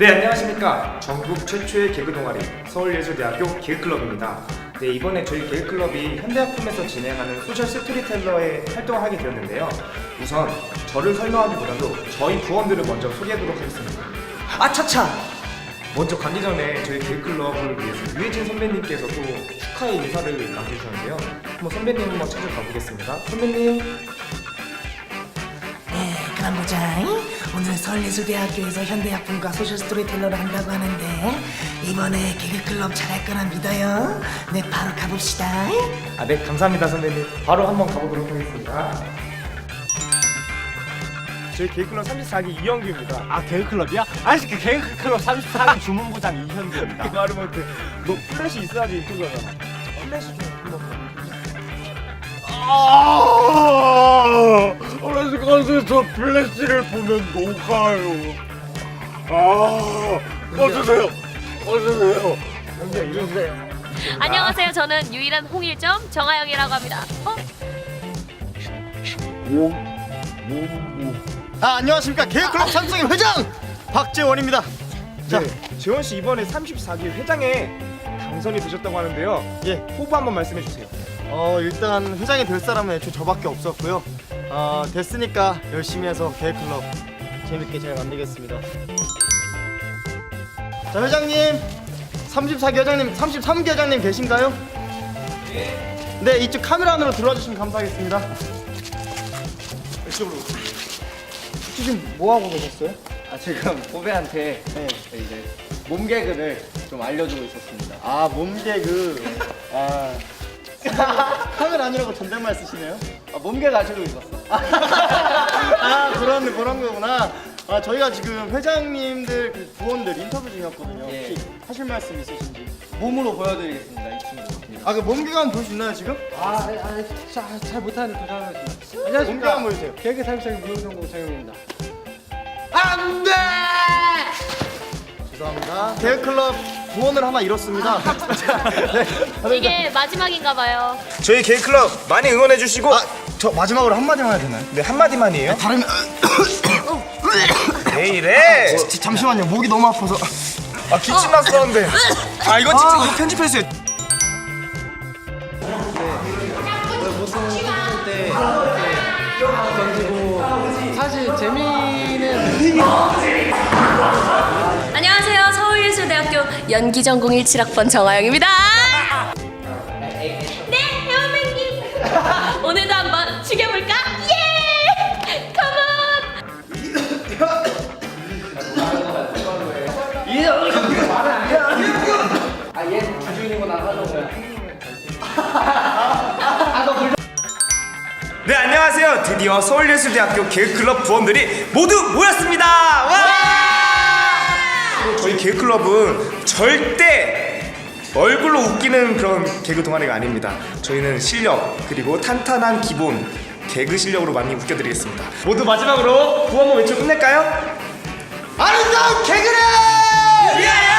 네 안녕하십니까 전국 최초의 개그 동아리 서울예술대학교 개그클럽입니다. 네 이번에 저희 개그클럽이 현대학품에서 진행하는 소셜 스토리텔러에 활동을 하게 되었는데요. 우선 저를 설명하기보다도 저희 부원들을 먼저 소개하도록 하겠습니다. 아차차! 먼저 가기 전에 저희 개그클럽을 위해서 유해진 선배님께서 또 축하의 인사를 남겨주셨는데요. 한번 선배님 한번 찾아가 보겠습니다. 선배님 보자. 오늘 서울예술대학교에서 현대학품과 소셜 스토리텔러를 한다고 하는데 이번에 개그클럽 잘할 거라 믿어요. 네, 바로 가봅시다. 아, 네, 감사합니다, 선배님. 바로 한번 가보도록 하겠습니다. 저희 개그클럽 34기 이영규입니다. 아 개그클럽이야? 아니 그 개그클럽 34기 주문부장 이현규입니다 그 말을 못해. 너 플래시 있어야지 인터뷰하잖아. 플래시 좀 저 플래시를 보면 녹아요 아 꺼주세요 꺼주세요 영규야, 이러세요. 안녕하세요. 저는 유일한 홍일점 정아영이라고 합니다. 어? 아 안녕하십니까 개그클럽 삼성의 회장 박재원입니다. 자, 네, 재원 씨 이번에 34기 회장에 당선이 되셨다고 하는데요. 예, 포부 한번 말씀해 주세요. 어 일단 회장이 될 사람은 애초에 저밖에 없었고요. 어 됐으니까 열심히 해서 개그클럽 재밌게 잘 만들겠습니다. 자 회장님, 34기 회장님, 33기 회장님 계신가요? 네, 이쪽 카메라 안으로 들어와 주시면 감사하겠습니다. 이쪽으로. 지금 뭐 하고 계셨어요? 아 지금 후배한테 네. 이제 몸 개그를 좀 알려주고 있었습니다. 아 몸개그. 아 카메라 아니라고 존댓말 쓰시네요. 아, 몸 개그 가지고 있었어. 아 그런 그런 거구나. 아 저희가 지금 회장님들 그 부원들 인터뷰 중이었거든요. 예. 혹시 하실 말씀 있으신지? 몸으로 보여드리겠습니다. 이 친구. 아그 몸개그 한번 볼 수 있나요 지금? 아, 아, 자, 잘 못하는 도전하겠습니다. 몸개그 한번 보여주세요. 개그 삼성 미호정 공장입니다. 죄송합니다. 개그클럽 부원을 하나 잃었습니다. 네. 이게 마지막인가 봐요. 저희 개그클럽 많이 응원해 주시고 아 저 마지막으로 한마디만 해야 되나요? 네 한마디만이에요. 다른 왜 이래? 잠시만요 목이 너무 아파서 아 기침 났었는데. 아 편집했어요. 보통 찍을 때 이렇게 던지고 사실 재미는 연기 전공 17학번 정아영입니다. 네, 혜원배님. 오늘도 한번 죽여볼까? 예! 컴온! 나 하던 네 안녕하세요. 드디어 서울예술대학교 개그클럽 부원들이 모두 모였습니다. 와! 저희 개그클럽은 절대 얼굴로 웃기는 그런 개그 동아리가 아닙니다. 저희는 실력 그리고 탄탄한 기본 개그 실력으로 많이 웃겨드리겠습니다. 모두 마지막으로 구호 한번 외치고 끝낼까요? 아름다운 개그를! 예!